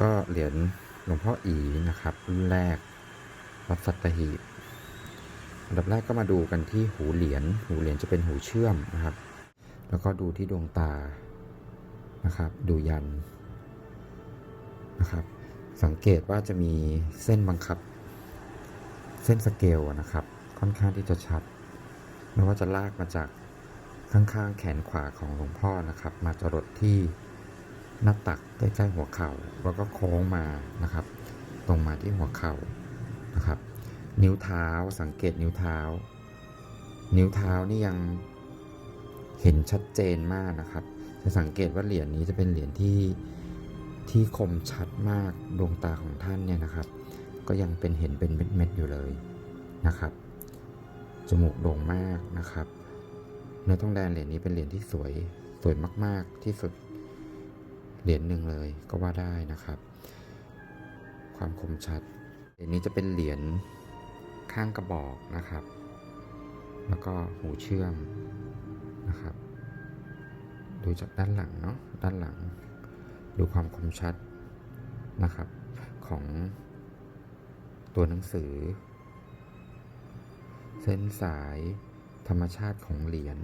ก็เหรียญหลวงพ่ออีนะครับรุ่นแรกวัดสัตหีบอันดับแรกก็มาดูกันที่หูเหรียญหูเหรียญจะเป็นหูเชื่อมนะครับ แล้วก็ดูที่ดวงตานะครับ ดูยันนะครับ สังเกตว่าจะมีเส้นบังคับ เส้นสเกลนะครับ ค่อนข้างที่จะชัดไม่ว่าจะลากมาจากข้างๆแขนขวาของหลวงพ่อนะครับ มาจรดที่ หน้าตักใกล้ๆหัวเข่าแล้วก็โค้งมานะครับ ตรงมาที่หัวเข่านะครับ นิ้วเท้าสังเกตนิ้วเท้า นิ้วเท้านี่ยังเห็นชัดเจนมากนะครับ จะสังเกตว่าเหรียญนี้จะเป็นเหรียญที่ที่คมชัดมากดวงตาของท่านเนี่ยนะครับ ก็ยังเป็นเห็นเป็นเม็ดๆอยู่เลยนะครับ จมูกโด่งมากนะครับเนื้อทองแดงเหรียญนี้เป็นเหรียญที่สวยสวยมาก ๆที่สุด เหรียญหนึ่งเลยก็ว่าได้นะครับ ความคมชัด เหรียญนี้จะเป็นเหรียญข้างกระบอกนะครับ แล้วก็หูเชื่อมนะครับ ดูจากด้านหลังเนาะด้านหลัง ดูความคมชัดนะครับ ของตัวหนังสือ เส้นสายธรรมชาติของเหรียญ